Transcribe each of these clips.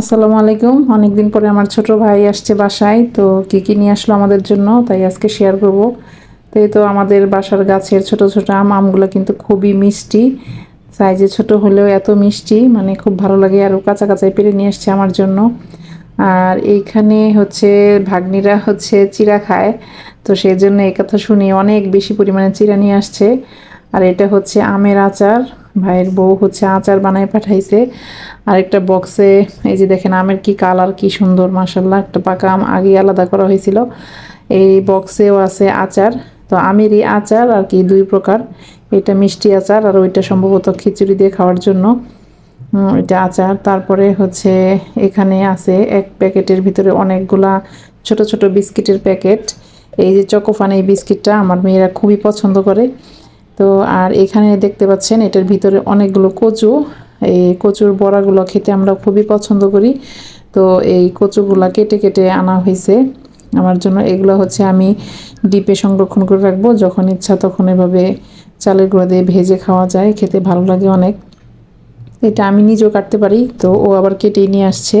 আসসালামু আলাইকুম। অনেকদিন পরে আমার ছোট ভাই আসছে বাসায়, তো কি কি নিয়ে আসলো আমাদের জন্য তাই আজকে শেয়ার করব। তো এই তো আমাদের বাসার গাছের ছোট ছোট আম, আমগুলো কিন্তু খুবই মিষ্টি। সাইজে ছোট হলেও এত মিষ্টি মানে খুব ভালো লাগে আর কাঁচা কাঁচাই পেরে নিয়ে আসছে আমার জন্য। আর এইখানে হচ্ছে ভাগ্নিরা হচ্ছে চিরা খায়, তো সেই জন্য এই কথা শুনি অনেক বেশি পরিমাণে চিরা নিয়ে আসছে। আর এটা হচ্ছে আমের আচার। ভাইয়ের বউ হচ্ছে আচার বানায় পাঠাইছে। আর একটা বক্সে এই যে দেখেন আমের কি কালার কি সুন্দর মাসাল্লাহ একটা পাকা আম আগে আলাদা করা হয়েছিল। এই বক্সেও আছে আচার, তো আমেরই আচার আর কি দুই প্রকার। এটা মিষ্টি আচার আর ওইটা সম্ভবত খিচুড়ি দিয়ে খাওয়ার জন্য। এটা আচার। তারপরে হচ্ছে এখানে আছে এক প্যাকেটের ভিতরে অনেকগুলা ছোট ছোট বিস্কিটের প্যাকেট। এই যে চকোফান এই বিস্কিটটা আমার মেয়েরা খুবই পছন্দ করে। তো আর এখানে দেখতে পাচ্ছেন, এটার ভিতরে অনেকগুলো কচু। এই কচুর বড়াগুলো খেতে আমরা খুবই পছন্দ করি। তো এই কচুগুলা কেটে কেটে আনা হয়েছে। আমার জন্য এগুলো হচ্ছে আমি ডিপে সংরক্ষণ করে রাখব। যখন ইচ্ছা তখন এভাবে চালের গুঁড়া দিয়ে ভেজে খাওয়া যায়। খেতে ভালো লাগে অনেক। এটা আমি নিজেও কাটতে পারি। তো ও আবার কেটে নিয়ে আসছে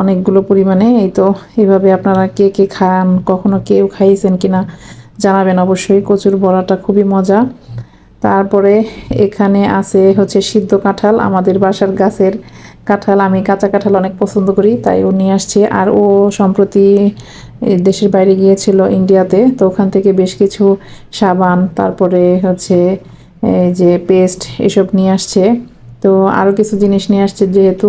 অনেকগুলো পরিমাণে। এই তো এভাবে আপনারা কে কে খান, কখনো কেউ খাইয়েছেন কিনা জানাবেন অবশ্যই। কচুর বড়াটা খুবই মজা। তারপরে এখানে আছে হচ্ছে সিদ্ধ কাঁঠাল, আমাদের বাসার গাছের কাঁঠাল। আমি কাঁচা কাঁঠাল অনেক পছন্দ করি, তাই ও নিয়ে আসছে। আর ও সম্প্রতি দেশের বাইরে গিয়েছিল ইন্ডিয়াতে, তো ওখান থেকে বেশ কিছু সাবান, তারপরে হচ্ছে এই যে পেস্ট, এসব নিয়ে আসছে। তো আরও কিছু জিনিস নিয়ে আসছে, যেহেতু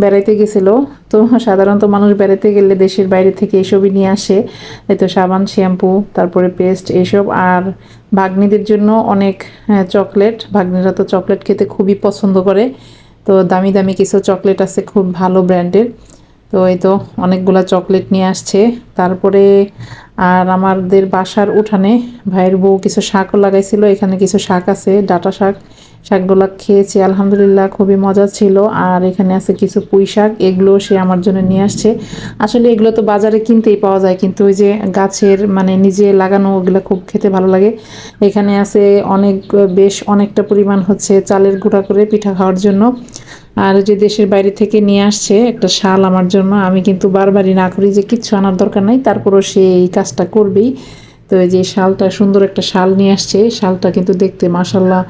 বেড়াইতে গেছিল, তো সাধারণত মানুষ বেড়াতে গেলে দেশের বাইরে থেকে এসবই নিয়ে আসে। এই তো সাবান, শ্যাম্পু, তারপরে পেস্ট এসব, আর ভাগ্নিদের জন্য অনেক চকলেট। ভাগ্নিরা তো চকলেট খেতে খুবই পছন্দ করে। তো দামি দামি কিছু চকলেট আছে খুব ভালো ব্র্যান্ডের। তো এই তো অনেকগুলা চকলেট নিয়ে আসছে। তারপরে আর আমাদের বাসার উঠানে ভাইয়ের বউ কিছু শাকও লাগাইছিল। এখানে কিছু শাক আছে, ডাটা শাক। শাকগুলো খেয়েছি, আলহামদুলিল্লাহ খুবই মজা ছিল। আর এখানে আছে কিছু পুঁই শাক এগুলো সে আমার জন্য নিয়ে আসছে। আসলে এগুলো তো বাজারে কিনতেই পাওয়া যায়, কিন্তু ওই যে গাছের মানে নিজে লাগানো, ওগুলো খুব খেতে ভালো লাগে। এখানে আছে অনেক, বেশ অনেকটা পরিমাণ হচ্ছে চালের গুঁড়া করে পিঠা খাওয়ার জন্য। আর যে দেশের বাইরে থেকে নিয়ে আসছে একটা শাল আমার জন্য, আমি কিন্তু বারবারই না করি যে কিচ্ছু আনার দরকার নাই, তারপরও সে এই কাজটা করবেই। তো এই যে শালটা সুন্দর একটা শাল নিয়ে আসছে, শালটা কিন্তু দেখতে মাসাল্লাহ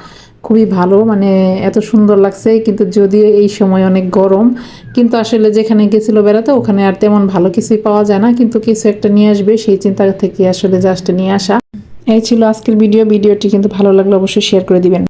খুবই ভালো মানে এত সুন্দর লাগছে, কিন্তু যদিও এই সময় অনেক গরম, কিন্তু আসলে যেখানে গেছিল বেড়াতে, ওখানে আর তেমন ভালো কিছুই পাওয়া যায় না, কিন্তু কিছু একটা নিয়ে আসবে, সেই চিন্তা থেকে আসলে জাস্ট নিয়ে আসা। এই ছিল আজকের ভিডিও ভিডিওটি কিন্তু ভালো লাগলে অবশ্যই শেয়ার করে দিবেন।